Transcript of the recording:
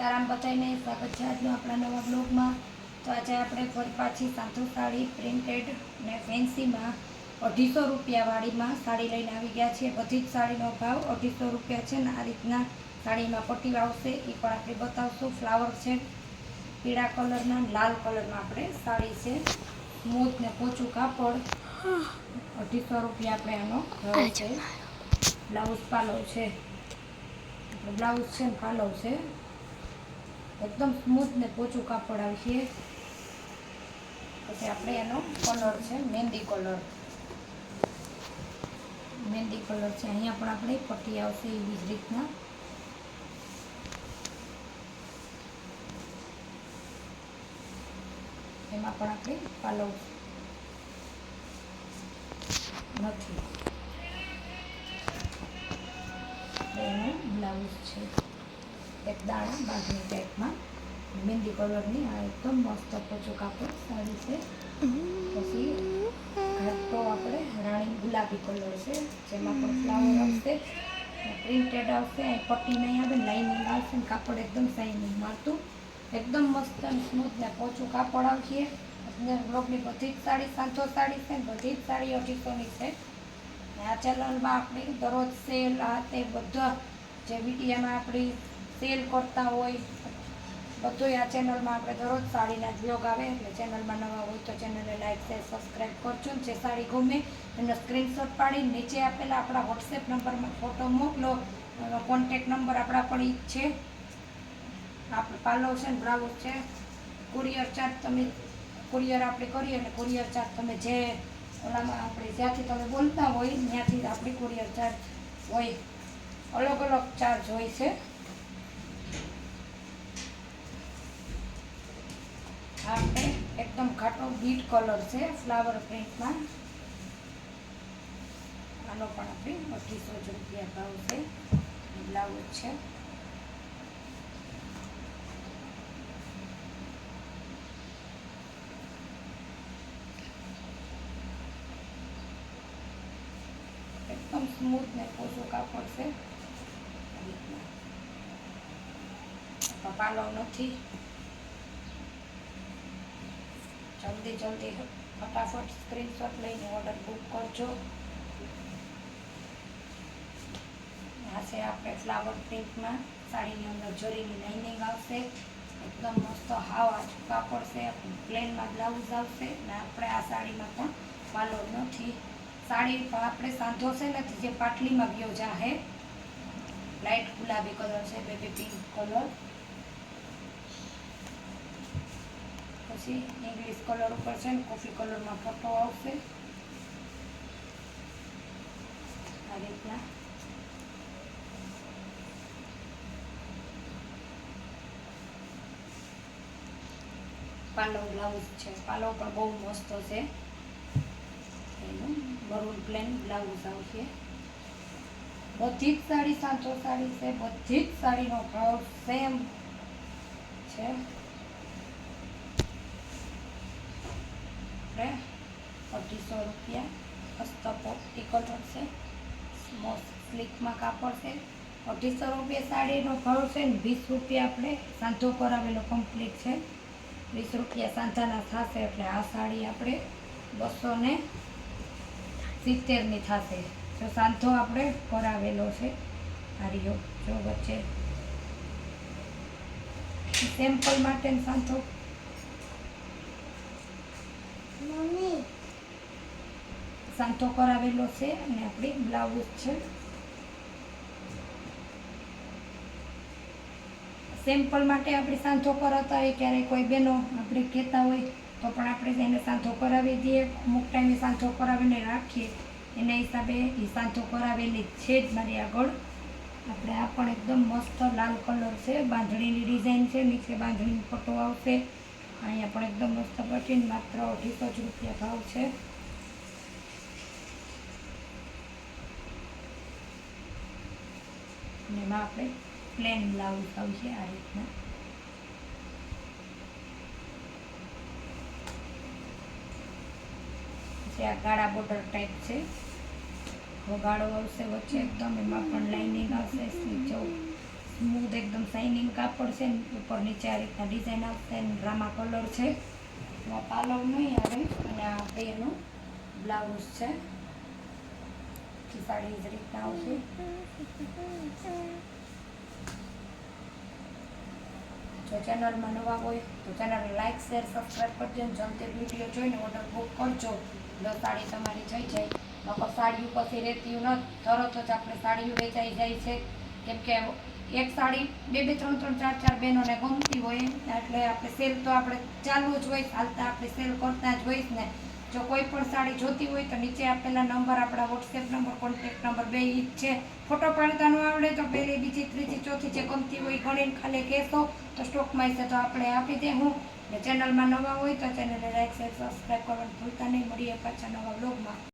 બધાને સ્વાગત છે આજનો આપણા નવા બ્લોગમાં તો આજે આપણે ફરી પાછી સાંધો સાડી પ્રિન્ટેડ ને ફેન્સીમાં અઢીસો રૂપિયાવાળીમાં સાડી લઈને આવી ગયા છીએ. બધી જ સાડીનો ભાવ અઢીસો રૂપિયા છે ને આ રીતના સાડીમાં પટ્ટી આવશે એ પણ આપણે બતાવશું. ફ્લાવર છે પીળા કલરના લાલ કલરમાં આપણે સાડી છે. સ્મૂથ ને પોચું કાપડ. અઢીસો રૂપિયા આપણે આનો ભાવ છે. બ્લાઉઝ પાલવ છે. બ્લાઉઝ છે ને પાલવ છે. એકદમ સ્મૂથ ને પોચું કાપડ આવશે પછી આપણે એનો કલર છે, મહેંદી કલર. મહેંદી કલર છે. અહીંયા પણ આપણે પટ્ટી આવશે એવી જ રીતના. એમાં પણ આપણે પાલવ નથી. એનું બ્લાઉઝ છે. એક દાણા બાજરી ટાઈપમાં મહેંદી કલરની, આ એકદમ મસ્ત પોચું કાપડ સારી છે. પછી તો આપણે રાણી ગુલાબી કલર છે, જેમાં પણ ફ્લાવર આવશે. પ્રિન્ટેડ આવશે પટ્ટી નહીં આવે લાઇનિંગ આવશે કાપડ એકદમ શાઇનિંગ મારતું એકદમ મસ્ત અને સ્મૂથ ને પોચું કાપડ આવશે. અને બધી જ સાડી સાંતો સાડી છે, બધી જ સાડી અઢીસોની છે. આ ચેનલમાં આપણે દરરોજ સેલ આ તે બધા જે વિડીયામાં આપણી સેલ કરતા હોય બધું આ ચેનલમાં આપણે દરરોજ સાડીના જ બ્લોગ આવે, એટલે ચેનલમાં નવા હોય તો ચેનલને લાઈક શેર સબસ્ક્રાઈબ કરજો જે સાડી ગમે એનો સ્ક્રીનશોટ પાડી નીચે આપેલા આપણા વોટ્સએપ નંબરમાં ફોટો મોકલો કોન્ટેક નંબર આપણા પણ ઈ છે. આપણે પાર્લર છે ને બ્રાઉઝ છે કુરિયર ચાર્જ તમે કુરિયર આપણે કરીએ અને કુરિયર ચાર્જ તમે જે ઓલામાં આપણે જ્યાંથી તમે બોલતા હોય, ત્યાંથી આપણી કુરિયર ચાર્જ હોય. અલગ અલગ ચાર્જ હોય છે આ આપણે એકદમ ઘાટો બીટ કલર છે, ફ્લાવર પ્રિન્ટમાં. આનો પણ આપણે અઢીસો જ રૂપિયા ભાવ છે બ્લાઉઝ છે. એકદમ સ્મૂથ ને પોચું કાપડ છે. રીતના. નથી. જલ્દી જલ્દી ફટાફટ સ્ક્રીનશોટ લઈને ઓર્ડર બુક કરજો. આ છે આપણે ફ્લાવર પ્રિન્ટમાં સાડીની અંદર જરીની લાઇનિંગ આવશે. એકદમ મસ્ત હાવ આછું કાપડ છે પ્લેનમાં બ્લાઉઝ આવશે. ને આપણે આ સાડીમાં પણ પાલો નથી. સાડી પણ આપણે સાંધો છે નથી જે પાટલીમાં ગયો જાહે લાઇટ ગુલાબી કલર છે બેબી પિંક કલર પછી ઇંગ્લિશ કલર ઉપર છે ને કોફી કલરમાં ફોટો આવશે આ રીતના પાલો બ્લાઉઝ છે પાલો પણ બહુ મસ્ત છે એનું મરૂન પ્લેન બ્લાઉઝ આવશે બધી જ સાડી સાંતો સાડી છે બધી જ સાડીનો ભાવ સેમ છે આપણે અઢીસો રૂપિયા કલર છે સ્મોલ સ્લીકમાં કાપડ છે અઢીસો રૂપિયા સાડીનો ભાવ છે ને વીસ રૂપિયા આપણે સાંધો કરાવેલો કમ્પ્લીટ છે વીસ રૂપિયા સાંધાના થશે એટલે આ સાડી આપણે બસો ને સિત્તેરની થશે. જો સાંધો આપણે કરાવેલો છે, હારીઓ, જો વચ્ચે સેમ્પલ માટે સાંધો સાંતો કરાવેલો છે અને આપણી બ્લાઉઝ છે. સેમ્પલ માટે આપણે સાંધો કરાવતા હોય ક્યારેક કોઈ બહેનો આપણે કહેતા હોય તો પણ આપણે એને સાંધો કરાવી દઈએ. અમુક ટાઈમે સાંધો કરાવીને રાખીએ. એના હિસાબે એ સાંધો કરાવેલી છે જ મારી આગળ. આપણે આ પણ એકદમ મસ્ત લાલ કલર છે, બાંધણીની ડિઝાઇન છે, નીચે બાંધણીનો ફોટો આવશે. અહીંયા પણ એકદમ મસ્ત પટીને માત્ર અઢીસો જ રૂપિયા ભાવ છે. અને એમાં આપણે પ્લેન બ્લાઉઝ આવશે આ રીતના. પછી આ કાળા બોર્ડર ટાઈપ છે. વગાડો આવશે વચ્ચે એકદમ, એમાં પણ લાઇનિંગ આવશે, સ્લીચો સ્મૂથ એકદમ શાઇનિંગ કાપડ છે ઉપર નીચે આ રીતના ડિઝાઇન આવશે ડ્રામા કલર છે. એમાં પાલવ નહીં આવે, અને આ બેનો બ્લાઉઝ છે. સાડી જ રીતના આવશે જો ચેનલમાં નવા હોય તો ચેનલને લાઇક શેર સબસ્ક્રાઈબ કરજો અને જમતે વીડિયો જોઈને ઓર્ડર બુક કરજો. દસ સાડી તમારી થઈ જાય, નકર સાડીઓ પછી રહેતી ન, તરત જ આપણે સાડીઓ વેચાઈ જાય છે. કેમ કે એક સાડી બે બે, ત્રણ ત્રણ, ચાર ચાર બહેનોને ગમતી હોય, એટલે આપણે સેલ તો આપણે ચાલુ જ હોય, હાલતા આપણે સેલ કરતા જ હોય ને. જો કોઈ પણ સાડી જોતી હોય તો નીચે આપેલા નંબર, આપણા વોટ્સએપ નંબર કોન્ટેક્ટ નંબર બે ઈ છે. ફોટો પાડતા ન આવડે તો પહેલી, બીજી, ત્રીજી, ચોથી જે ગમતી હોય ગણીને ખાલી કહેશો તો સ્ટોકમાં હશે તો આપણે આપી દે હું. ને ચેનલમાં નવા હોય તો ચેનલને લાઈક શેર સબસ્ક્રાઈબ કરવાનું ભૂલતા નહીં. મળીએ પાછા નવા બ્લોગમાં